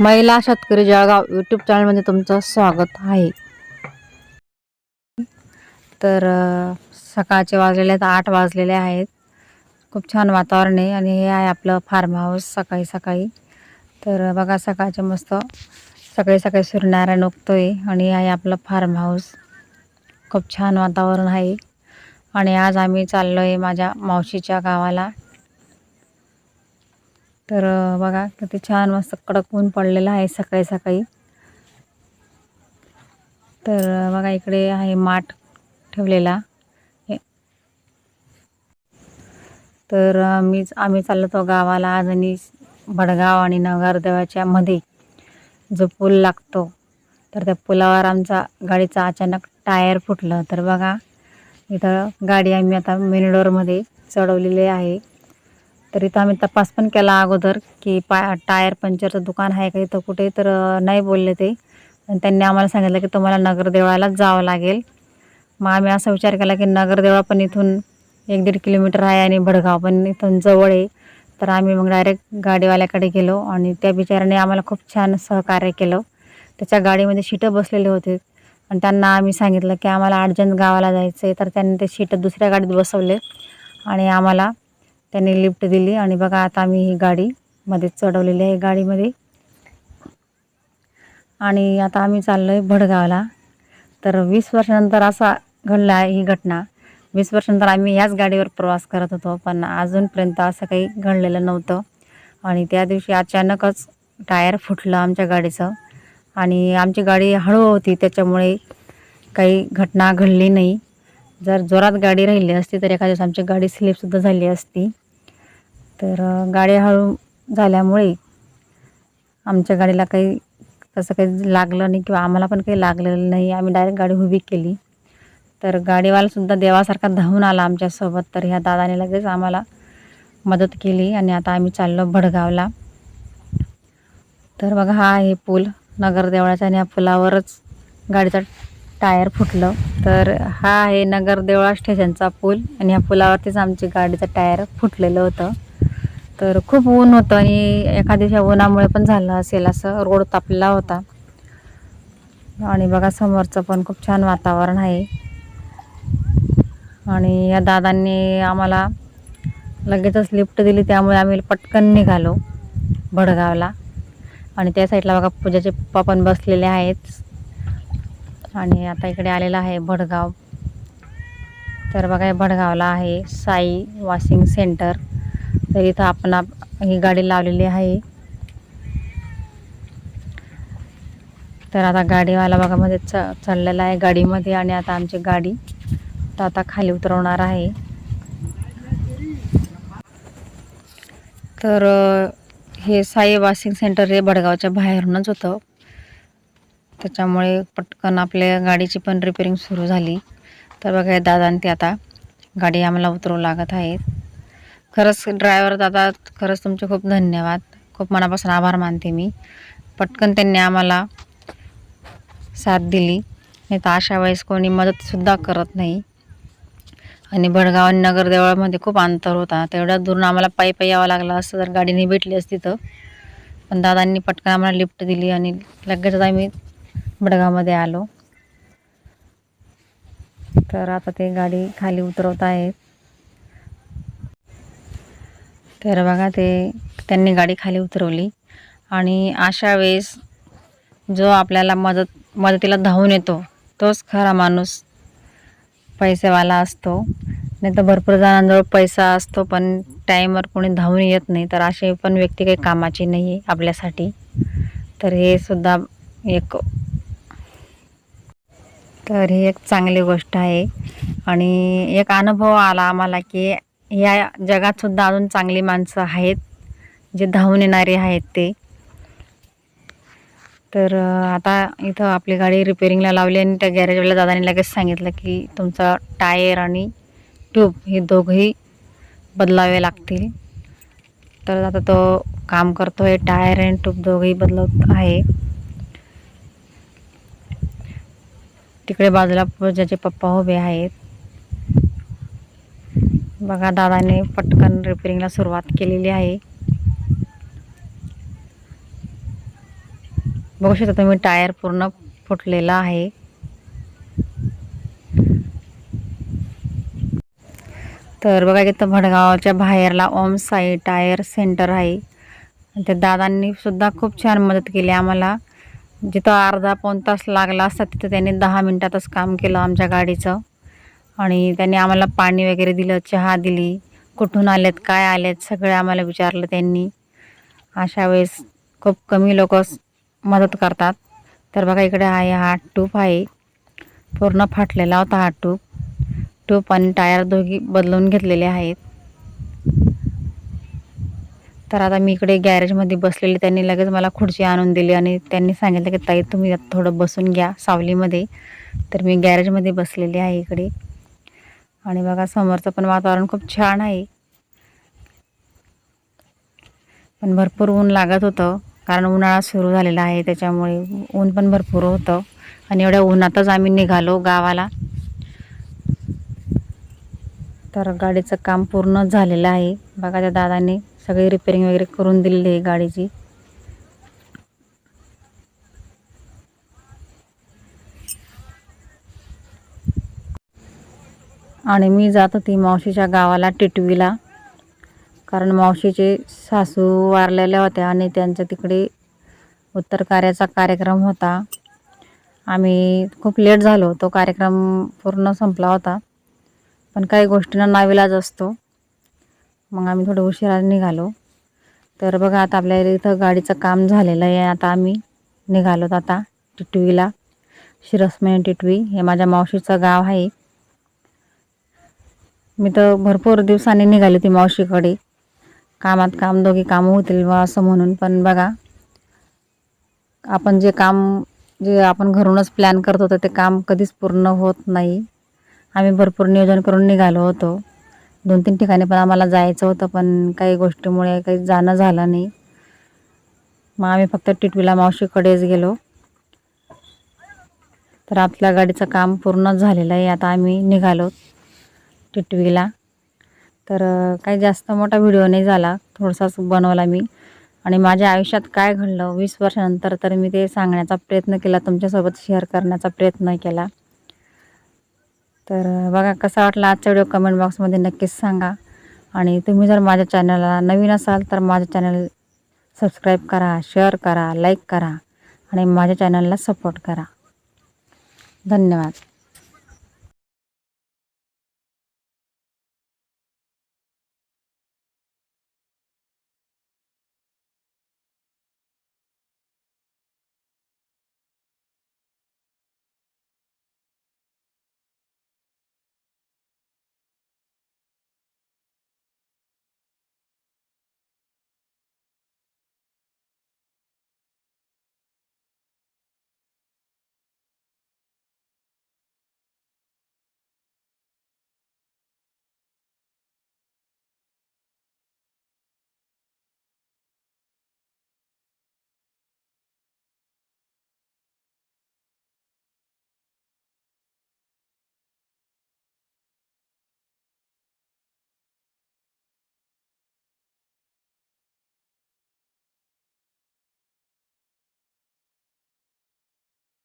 महिला शेतकरी जळगाव यूट्यूब चॅनलमध्ये तुमचं स्वागत आहे. तर सकाळचे वाजलेले आहेत आठ वाजलेले आहेत. खूप छान वातावरण आहे आणि हे आहे आपलं फार्म हाऊस सकाळी सकाळी. तर बघा सकाळचे मस्त सकाळी सकाळी सूर्यनारायण उगतोय आणि हे आहे आपलं फार्म हाऊस खूप छान वातावरण आहे. आणि आज आम्ही चाललो आहे माझ्या मावशीच्या गावाला. तर बघा किती छान मस्त कडक ऊन पडलेलं आहे सकाळी सकाळी. तर बघा इकडे आहे माठ ठेवलेला. हे- तर अ, मीच आम्ही चाललो तो गावाला. आज आणि भडगाव आणि नगरदेवाच्या मध्ये जो पूल लागतो तर त्या पुलावर आमचा गाडीचा अचानक टायर फुटलं. तर बघा इथं गाडी आम्ही आता मेन डोअरमध्ये चढवलेली आहे. तर इथं आम्ही तपास पण केला अगोदर की पा टायर पंक्चरचं दुकान आहे का इथं कुठे तर नाही बोलले ते. आणि त्यांनी आम्हाला सांगितलं की तुम्हाला नगरदेवळालाच जावं लागेल. मग आम्ही असा विचार केला की नगरदेवळा पण इथून एक दीड किलोमीटर आहे आणि भडगाव पण इथून जवळ आहे. तर आम्ही मग डायरेक्ट गाडीवाल्याकडे गेलो आणि त्या बिचाराने आम्हाला खूप छान सहकार्य केलं. त्याच्या गाडीमध्ये शीटं बसलेले होते. आणि त्यांना आम्ही सांगितलं की आम्हाला अर्जंट गावाला जायचं आहे तर त्यांनी ते शीटं दुसऱ्या गाडीत बसवले आणि आम्हाला त्यांनी लिफ्ट दिली आणि बघा आता आम्ही ही गाडी मध्ये चढवलेली आहे गाडीमध्ये. आणि आता आम्ही चाललो आहे भडगावला. तर वीस वर्षानंतर असा घडला आहे ही घटना. वीस वर्षानंतर आम्ही याच गाडीवर प्रवास करत होतो पण अजूनपर्यंत असं काही घडलेलं नव्हतं. आणि त्या दिवशी अचानकच टायर फुटलं आमच्या गाडीचं. आणि आमची गाडी हळू होती त्याच्यामुळे काही घटना घडली नाही. जर जोरात गाडी राहिली असती तर एखाद्या दिवस आमची गाडी स्लिपसुद्धा झाली असती. तर गाडी हळू झाल्यामुळे आमच्या गाडीला काही तसं काही लागलं नाही किंवा आम्हाला पण काही लागलेलं नाही. आम्ही डायरेक्ट गाडी उभी केली. तर गाडीवालासुद्धा देवासारखा धावून आला आमच्यासोबत. तर ह्या दादाने लगेच आम्हाला मदत केली आणि आता आम्ही चाललो भडगावला. तर बघा हा आहे पूल. नगरदेवळाचा आणि या पुलावरच गाडीचं टायर फुटलं. तर हा आहे नगरदेवळा स्टेशनचा पूल आणि ह्या पुलावरतीच आमची गाडीचं टायर फुटलेलं होतं. तर खूप ऊन होतं आणि एका दिवशी उन्हामुळे पण झालं असेल असं रोड तापलेला होता. आणि बघा समोरचं पण खूप छान वातावरण आहे. आणि या दादांनी आम्हाला लगेचच लिफ्ट दिली त्यामुळे आम्ही पटकन निघालो भडगावला. आणि त्या साईडला बघा पूजाचे पप्पा पण बसलेले आहेत. आणि आता इकडे आलेला आहे भडगाव. तर बघा भडगावला आहे साई वॉशिंग सेंटर. तर इथं आपण ही गाडी लावलेली आहे. तर आता गाडीवाला भागामध्ये च चढलेला आहे गाडीमध्ये आणि आता आमची गाडी तर आता खाली उतरवणार आहे. तर हे साई वॉशिंग सेंटर हे बडगावच्या बाहेरूनच होतं. त्याच्यामुळे पटकन आपल्या गाडीची पण रिपेरिंग सुरू झाली. तर बघा हे दादा ते आता गाडी आम्हाला उतरवू लागत आहेत. खरंच ड्रायव्हर दादा खरंच तुमचे खूप धन्यवाद. खूप मनापासून आभार मानते मी. पटकन त्यांनी आम्हाला साथ दिली. नाही तर अशा वेळेस कोणी मदतसुद्धा करत नाही. आणि भडगाव आणि नगरदेवळामध्ये खूप अंतर होता. तेवढ्या दूरून आम्हाला पायी पायी यावं लागलं असतं जर गाडीने भेटली असती तर. पण दादांनी पटकन आम्हाला लिफ्ट दिली आणि लगेचच आम्ही भडगावमध्ये आलो. तर आता ते गाडी खाली उतरवत आहेत. तर बघा ते त्यांनी गाडी खाली उतरवली. आणि अशा वेळेस जो आपल्याला मदत मदतीला धावून येतो तोच खरा माणूस पैसेवाला असतो. नाही तर भरपूर जणांजवळ पैसा असतो पण टाईमवर कोणी धावून येत नाही. तर असे पण व्यक्ती काही कामाची नाही आहे आपल्यासाठी. तर हे सुद्धा एक तर ही एक चांगली गोष्ट आहे. आणि एक अनुभव आला आम्हाला की या जगातसुद्धा अजून चांगली माणसं आहेत जे धावून येणारे आहेत ते. तर आता इथं आपली गाडी रिपेरिंगला लावली आणि त्या गॅरेजवाल्या दादाने लगेच सांगितलं की तुमचा टायर आणि ट्यूब हे दोघंही बदलावे लागतील. तर आता तो काम करतो आहे टायर आणि ट्यूब दोघंही बदलत आहे. तिकडे बाजूला ज्याचे पप्पा उभे आहेत. बघा दादाने पटकन रिपेरिंगला सुरुवात केलेली आहे. बघू शकता तुम्ही टायर पूर्ण फुटलेला आहे. तर बघा इथं भडगावच्या बाहेरला ओम साई टायर सेंटर आहे. त्या दादांनी सुद्धा खूप छान मदत केली आम्हाला. जिथं अर्धा पाऊन तास लागला असता तिथं त्यांनी दहा मिनटातच काम केलं आमच्या गाडीचं. आणि त्यांनी आम्हाला पाणी वगैरे दिलं चहा दिली. कुठून आलेत काय आल्यात सगळे आम्हाला विचारलं त्यांनी. अशा वेळेस खूप कमी लोक मदत करतात. तर बघा इकडे आहे हा टूप आहे. पूर्ण फाटलेला होता हा टूप. टूप आणि टायर दोघी बदलून घेतलेले आहेत. तर आता मी इकडे गॅरेजमध्ये बसलेले त्यांनी लगेच मला खुर्ची आणून दिली आणि त्यांनी सांगितलं की ताई तुम्ही आता थोडं बसून घ्या सावलीमध्ये. तर मी गॅरेजमध्ये बसलेले आहे इकडे. आणि बघा समोरचं पण वातावरण खूप छान आहे. पण भरपूर ऊन लागत होतं कारण उन्हाळा सुरू झालेला आहे त्याच्यामुळे ऊन पण भरपूर होतं. आणि एवढ्या उन्हातच आम्ही निघालो गावाला. तर गाडीचं काम पूर्ण झालेलं आहे. बघा त्या दादाने सगळी रिपेरिंग वगैरे करून दिलेली आहे गाडीची. आणि मी जात होती मावशीच्या गावाला टिटवीला. कारण मावशीचे सासू वारलेल्या होत्या आणि त्यांच्या तिकडे उत्तर कार्याचा कार्यक्रम होता. आम्ही खूप लेट झालो. तो कार्यक्रम पूर्ण संपला होता. पण काही गोष्टींना नाविलाज असतो. मग आम्ही थोडं उशिरा निघालो. तर बघा आता आपल्या इथं गाडीचं काम झालेलं आहे. आता आम्ही निघालो आता टिटवीला. शिरसमेन टिटवी हे माझ्या मावशीचं गाव आहे. मी तर भरपूर दिवसांनी निघाली ती मावशीकडे. कामात काम दोघी कामं होतील बा असं म्हणून. पण बघा आपण जे काम जे आपण घरूनच प्लॅन करत होतो ते काम कधीच पूर्ण होत नाही. आम्ही भरपूर नियोजन करून निघालो होतो. दोन तीन ठिकाणी पण आम्हाला जायचं होतं पण काही गोष्टीमुळे काही जाणं झालं नाही. मग आम्ही फक्त टिटवीला मावशीकडेच गेलो. तर आपल्या गाडीचं काम पूर्ण झालेलं आहे. आता आम्ही निघालो. टिटवीला तर काही जास्त मोठा व्हिडिओ नाही झाला. थोडासाच बनवला मी. आणि माझ्या आयुष्यात काय घडलं? वीस वर्षानंतर तर मी ते सांगण्याचा प्रयत्न केला. तुमच्यासोबत शेअर करण्याचा प्रयत्न केला. तर बघा कसा वाटला आजचा व्हिडिओ कमेंट बॉक्समध्ये नक्कीच सांगा. आणि तुम्ही जर माझ्या चॅनलला नवीन असाल तर माझं चॅनल सबस्क्राईब करा शेअर करा लाईक करा. आणि माझ्या चॅनलला सपोर्ट करा. धन्यवाद.